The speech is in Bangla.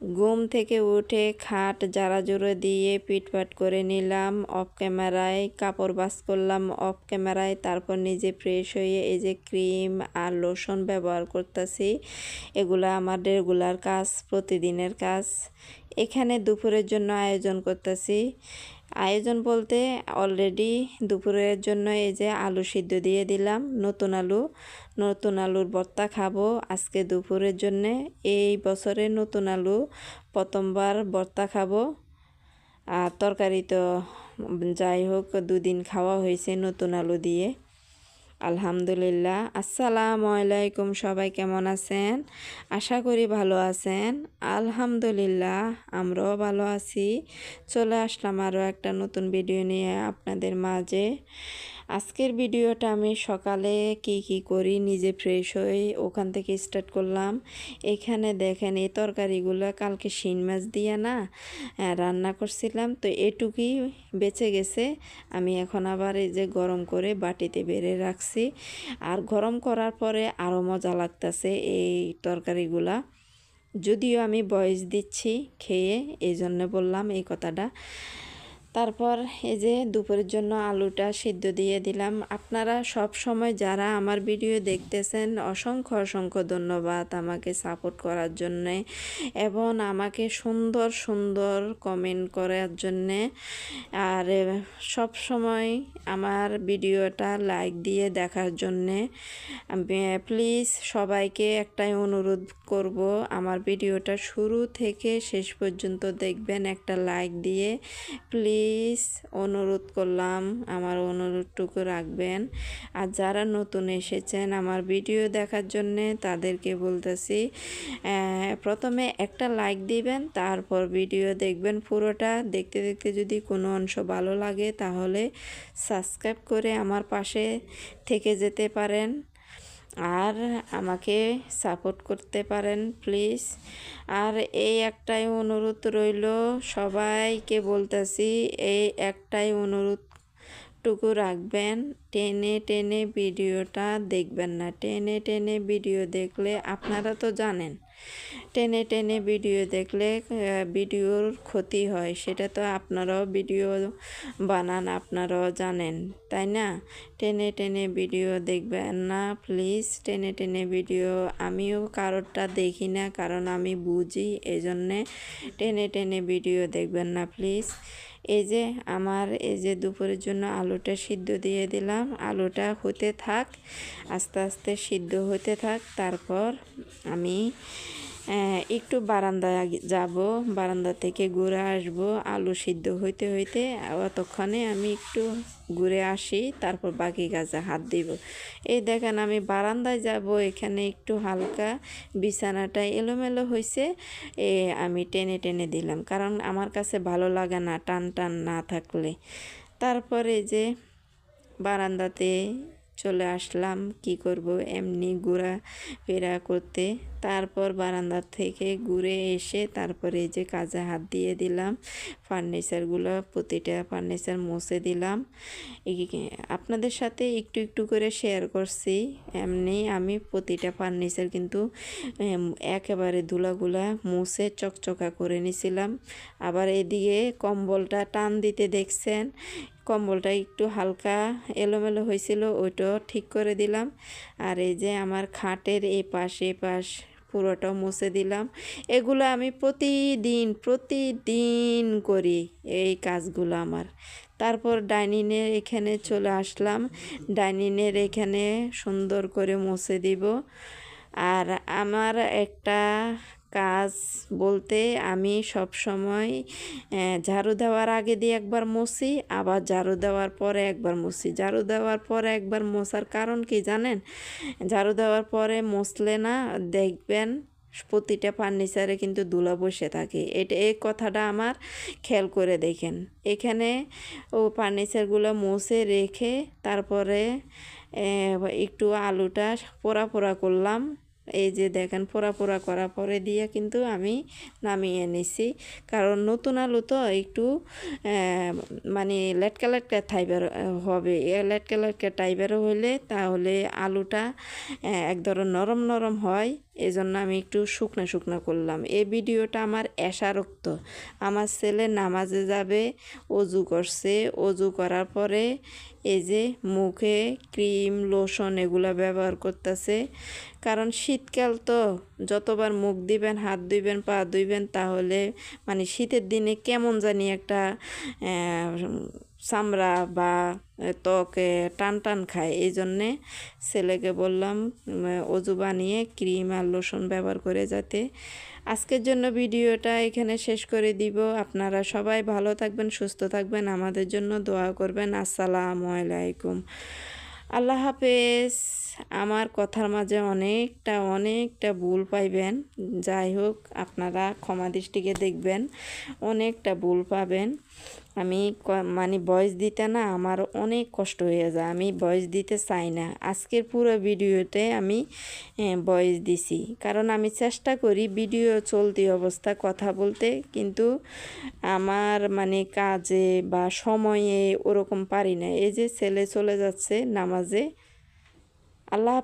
ঘুম থেকে উঠে খাট জারা জোরে দিয়ে পিটপাট করে নিলাম অফ ক্যামেরায় কাপড় বাস করলাম অফ ক্যামেরায় তারপর নিজে ফ্রেশ হয়ে এই যে ক্রিম আর লোশন ব্যবহার করতেছি, এগুলো আমার রেগুলার কাজ, প্রতিদিনের কাজ। এখানে দুপুরের জন্য আয়োজন করতেছি। আয়োজন বলতে অলরেডি দুপুরের জন্য এই যে আলু সিদ্ধ দিয়ে দিলাম, নতুন আলু, নতুন আলুর ভর্তা খাব আজকে দুপুরের জন্যে। এই বছরে নতুন আলু প্রথমবার ভর্তা খাব। আর তরকারি তো যাই হোক, দুদিন খাওয়া হয়েছে নতুন আলু দিয়ে। আলহামদুলিল্লাহ। আসসালামু আলাইকুম, সবাই কেমন আছেন? আশা করি ভালো আছেন। আলহামদুলিল্লাহ, আমরাও ভালো আছি। চলে আসলাম আরও একটা নতুন ভিডিও নিয়ে আপনাদের মাঝে। আজকের ভিডিওটা আমি সকালে কি কি করি, নিজে ফ্রেশ হয়ে ওখান থেকে স্টার্ট করলাম। এখানে দেখেন এই তরকারিগুলো, কালকে শিন মাছ দিয়ে না রান্না করছিলাম। তো এটুকুই বেঁচে গেছে। আমি এখন আবার এই যে গরম করে বাটিতে বেড়ে রাখছি। আর গরম করার পরে আরও মজা লাগতেছে এই তরকারিগুলা। যদিও আমি বয়স দিচ্ছি খেয়ে এই জন্য বললাম এই কথাটা। তারপর এই যে দুপুরের জন্য আলুটা সিদ্ধ দিয়ে দিলাম। আপনারা সব সময় যারা আমার ভিডিও দেখতেছেন, অসংখ্য অসংখ্য ধন্যবাদ আমাকে সাপোর্ট করার জন্যে এবং আমাকে সুন্দর সুন্দর কমেন্ট করার জন্যে। আর সব সময় আমার ভিডিওটা লাইক দিয়ে দেখার জন্যে। প্লিজ সবাইকে একটাই অনুরোধ করব, আমার ভিডিওটা শুরু থেকে শেষ পর্যন্ত দেখবেন একটা লাইক দিয়ে। প্লিজ প্লিজ অনুরোধ করলাম, আমার অনুরোধটুকু রাখবেন। আর যারা নতুন এসেছেন আমার ভিডিও দেখার জন্যে তাদেরকে বলতেছি প্রথমে একটা লাইক দিবেন, তারপর ভিডিও দেখবেন পুরোটা। দেখতে দেখতে যদি কোনো অংশ ভালো লাগে তাহলে সাবস্ক্রাইব করে আমার পাশে থেকে যেতে পারেন। আর আমাকে সাপোর্ট করতে পারেন, প্লিজ। আর এই একটাই অনুরোধ রইল, সবাইকে বলতেছি, এই একটাই অনুরোধ টুকু রাখবেন। টেনে টেনে ভিডিওটা দেখবেন না। টেনে টেনে ভিডিও দেখলে আপনারা তো জানেন টেনে টেনে ভিডিও দেখলে ভিডিওর ক্ষতি হয়। সেটা তো আপনারাও ভিডিও বানান, আপনারাও জানেন, তাই না? টেনে টেনে ভিডিও দেখবেন না, প্লিজ। টেনে টেনে ভিডিও আমিও কারোরটা দেখি না, কারণ আমি বুঝি, এজন্যে টেনে টেনে ভিডিও দেখবেন না, প্লিজ। এই যে আমার এই যে দুপুরের জন্য আলুটা সিদ্ধ দিয়ে দিলাম। আলুটা হতে থাক, আস্তে আস্তে সিদ্ধ হতে থাক। তারপর আমি একটু বারান্দায় যাব, বারান্দা থেকে ঘুরে আসব, আলু সিদ্ধ হইতে হইতে অতক্ষণে আমি একটু ঘুরে আসি, তারপর বাকি কাজে হাত দিব। এই দেখেন আমি বারান্দায় যাব, এখানে একটু হালকা বিছানাটা এলোমেলো হয়েছে এ আমি টেনে টেনে দিলাম, কারণ আমার কাছে ভালো লাগে না টান টান না থাকলে। তারপরে যে বারান্দাতে চলে আসলাম, কি করব, এমনি ঘোরা ফেরা করতে। তারপর বারান্দার থেকে ঘুরে এসে তারপরে এই যে কাজে হাত দিয়ে দিলাম ফার্নিচারগুলো প্রতিটা ফার্নিচার মুছে দিলাম। আপনাদের সাথে একটু একটু করে শেয়ার করছি। এমনি আমি প্রতিটা ফার্নিচার কিন্তু একেবারে ধুলাগুলা মুছে চকচকা করে নিছিলাম। আবার এদিকে কম্বলটা টান দিতে দেখছেন, কম্বলটা একটু হালকা এলোমেলো হয়েছিল, ওইটাও ঠিক করে দিলাম। আর এই যে আমার খাটের এই পাশ এ পাশ পুরোটা মুছে দিলাম। এগুলো আমি প্রতিদিন প্রতিদিন করি এই কাজগুলো আমার। তারপর ডাইনিংয়ের এখানে চলে আসলাম। ডাইনিংয়ের এখানে সুন্দর করে মুছে দিব। আর আমার একটা কাজ বলতে আমি সব সময় ঝাড়ু দেওয়ার আগে দিয়ে একবার মুছি, আবার ঝাড়ু দেওয়ার পরে একবার মুছি। ঝাড়ু দেওয়ার পরে একবার মোছার কারণ কি জানেন? ঝাড়ু দেওয়ার পরে মুছলে না দেখবেন প্রতিটা ফার্নিচারে কিন্তু দুলা বসে থাকে। এটা, এই কথাটা আমার খেয়াল করে দেখেন। এখানে ও ফার্নিচারগুলো মুছে রেখে তারপরে একটু আলুটা পোড়া পোড়া করলাম। এই যে দেখেন পোড়া পোড়া করা পরে দিয়ে কিন্তু আমি নামিয়ে নিছি। কারণ নতুন আলু তো একটু মানে লেটকা লেটকা টাইপের হবে। লেটকা লেটকা টাইপের হইলে তাহলে আলুটা এক ধরনের নরম নরম হয়। এই জন্য আমি একটু শুকনো শুকনো করলাম। এই ভিডিওটা আমার এশারক্ত। আমার ছেলে নামাজে যাবে, অজু করছে। অজু করার পরে এই যে মুখে ক্রিম, লোশন এগুলো ব্যবহার করতেছে। কারণ শীতকাল তো, যতবার মুখ দিবেন, হাত ধুইবেন, পা ধুইবেন, তাহলে মানে শীতের দিনে কেমন জানি একটা চামড়া বা ত্বকে টান টান খায়। এই জন্যে ছেলেকে বললাম অজু বানিয়ে ক্রিম আর লোশন ব্যবহার করে যাতে আজকের জন্য ভিডিওটা এখানে শেষ করে দিব। আপনারা সবাই ভালো থাকবেন, সুস্থ থাকবেন, আমাদের জন্য দোয়া করবেন। আসসালামু আলাইকুম। আল্লাহ হাফেজ। আমার কথার মাঝে অনেকটা অনেকটা ভুল পাইবেন। যাই হোক, আপনারা ক্ষমা দৃষ্টিকে দেখবেন, অনেকটা ভুল পাবেন। আমি মানে ভয়েস দিতে না, আমার অনেক কষ্ট হয়ে যায়। আমি ভয়েস দিতে চাই না। আজকের পুরো ভিডিওতে আমি ভয়েস দিছি। কারণ আমি চেষ্টা করি ভিডিও চলতি অবস্থা কথা বলতে, কিন্তু আমার মানে কাজে বা সময়ে ওরকম পারি না। এই যে ছেলে চলে যাচ্ছে, নামাজে আল্লাহ